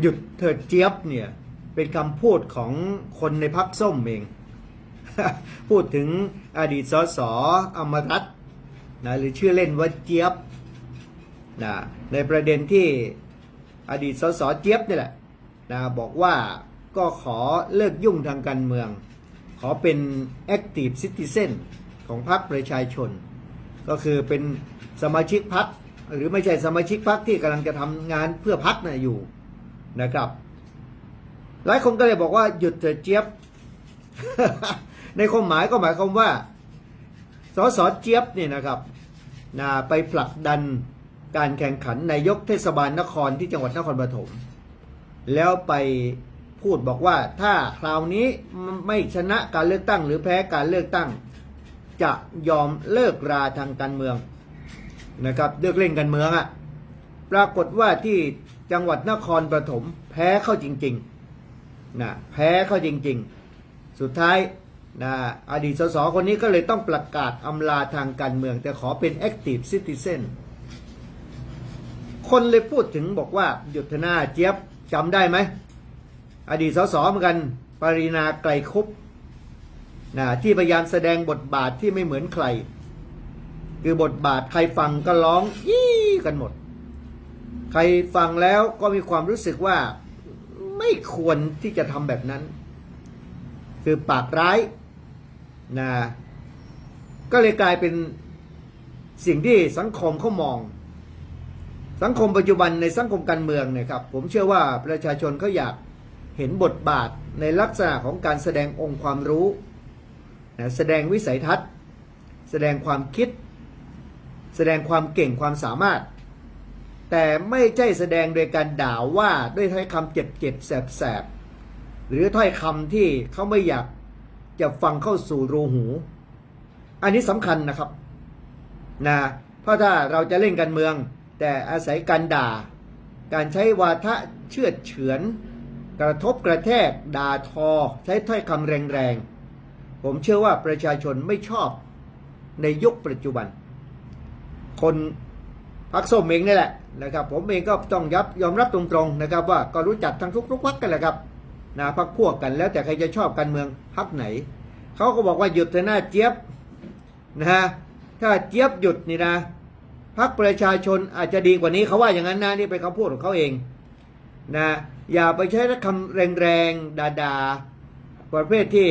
หยุดเถิดเจี๊ยบเนี่ยเป็นคำพูดของคนในพักส้มเอง พูดถึงอดีตสสอมรัตนะหรือชื่อเล่นว่าเจี๊ยบนะในประเด็นที่อดีตสสเจี๊ยบนี่แหละนะบอกว่าก็ขอเลิกยุ่งทางการเมือง ขอเป็น active citizen ของพรรคประชาชน ก็คือเป็นสมาชิกพรรคหรือไม่ใช่สมาชิกพรรคที่กำลังจะทำงานเพื่อพรรคนะอยู่ นะครับ หลายคนก็เลยบอกว่าหยุดเถิดเจี๊ยบ ในความหมายก็หมายความว่าสสเจี๊ยบเนี่ยนะครับนะไปผลักดันการแข่งขันนายกเทศบาลนครที่จังหวัดนครปฐมแล้วไปพูดบอกว่าถ้าคราวนี้ไม่ชนะการเลือกตั้งหรือแพ้การเลือกตั้ง จะยอมเลิกราทางการเมืองนะครับเลิกเล่นการเมืองอะ่ะปรากฏว่าที่ จังหวัดนครปฐมแพ้เข้าจริงๆนะแพ้เข้าจริงๆ สุดท้ายนะอดีตสสคนนี้ก็เลยต้องประกาศอำลาทางการเมือง แต่ขอเป็น active citizen คนเลยพูดถึงบอกว่าหยุดเถอะหน้าเจี๊ยบจำได้ไหม อดีตสสเหมือนกันปรินาไกลคุปนะที่พยายามแสดงบทบาทที่ไม่เหมือนใคร คือบทบาทใครฟังก็ร้องยี่กันหมด ใครฟังแล้วก็มีความรู้สึกว่าไม่ควรที่จะทำแบบนั้น คือปากร้ายนะก็เลยกลายเป็นสิ่งที่สังคมเขามอง สังคมปัจจุบันในสังคมการเมืองเนี่ยครับ ผมเชื่อว่าประชาชนเขาอยากเห็นบทบาทในลักษณะของการแสดงองค์ความรู้นะแสดงวิสัยทัศน์ แสดงความคิด แสดงความเก่งความสามารถ แต่ไม่ใช่แสดงโดยการด่าว่าด้วยถ้อยคำเจ็บเจ็บๆแสบแสบๆหรือถ้อยคำที่เขาไม่อยากจะฟังเข้าสู่รูหู อันนี้สำคัญนะครับนะเพราะถ้าเราจะเล่นการเมือง แต่อาศัยการด่า การใช้วาทะเชื่อเฉือน กระทบกระแทกด่าทอ ใช้ถ้อยคำแรงๆ ผมเชื่อว่าประชาชนไม่ชอบในยุคปัจจุบัน คน พักส้มเองนี่แหละนะครับ ผมเองก็ต้องยับยอมรับตรงๆนะครับ ว่าก็รู้จักทั้งทุกทุกพักกันแหละครับนะพักพวกกันแล้วแต่ใครจะชอบการเมืองพักไหนเขาก็บอกว่าหยุดเถอะหน้าเจี๊ยบนะฮะถ้าเจี๊ยบหยุดนี่นะพักประชาชนอาจจะดีกว่านี้เขาว่าอย่างนั้นนะนี่เป็นคำพูดของเขาเองนะอย่าไปใช้คำแรงๆด่าๆประเภทที่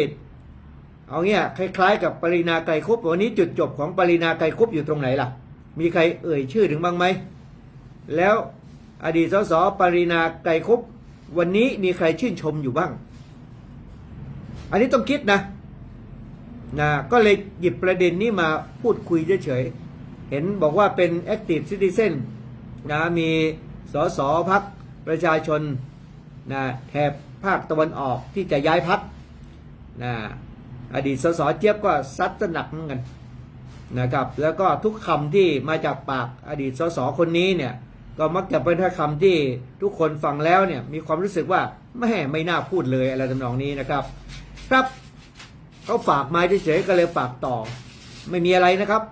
เอาเงี้ยคล้ายๆ กับปรินาไกรคุปวันนี้จุดจบของปรินาไกรคุปอยู่ตรงไหนล่ะ มีใครเอ่ยชื่อถึงบ้างไหม แล้วอดีตสสปรินาไกรคุปวันนี้มีใครชื่นชมอยู่บ้าง อันนี้ต้องคิดนะนะก็เลยหยิบประเด็นนี้มาพูดคุยเฉยๆ เห็นบอกว่าเป็น Active Citizen นะมีสสพักประชาชนนะแถบภาคตะวันออกที่จะย้ายพักนะอดีตสสเจี๊ยบก็ซัดสนักเหมือนกัน นะครับแล้วก็ทุกคำที่มาจากปากอดีตสสคนนี้เนี่ยก็มักจะเป็นถ้อยคำที่ทุกคนฟังแล้วเนี่ยมีความรู้สึกว่าไม่ไม่น่าพูดเลยอะไรทำนองนี้นะครับ ครับเขาฝากมาเฉยๆก็เลยฝากต่อ ไม่มีอะไรนะครับ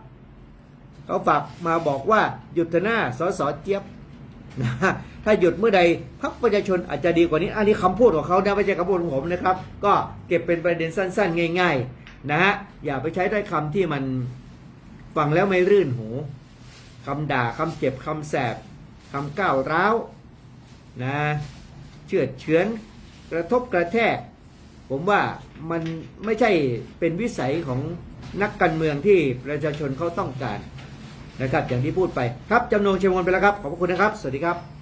เขาฝากมาบอกว่าหยุดเถอะหน้าสสเจี๊ยบนะถ้าหยุดเมื่อใดพรรคประชาชนอาจจะดีกว่านี้ อันนี้คำพูดของเขานะไม่ใช่คำพูดของผมนะครับ ก็เก็บเป็นประเด็นสั้น ๆ ง่าย ๆ นะฮะอย่าไปใช้ถ้อยคำที่มัน ฟังแล้วไม่รื่นหูคำด่าคำเจ็บคำแสบคำก้าวร้าวนะเชื่อดเฉือนกระทบกระแทก ผมว่ามันไม่ใช่เป็นวิสัยของนักการเมืองที่ประชาชนเขาต้องการนะครับอย่างที่พูดไปครับจำนวนเชียงวนไปแล้วครับ ขอบคุณนะครับ สวัสดีครับ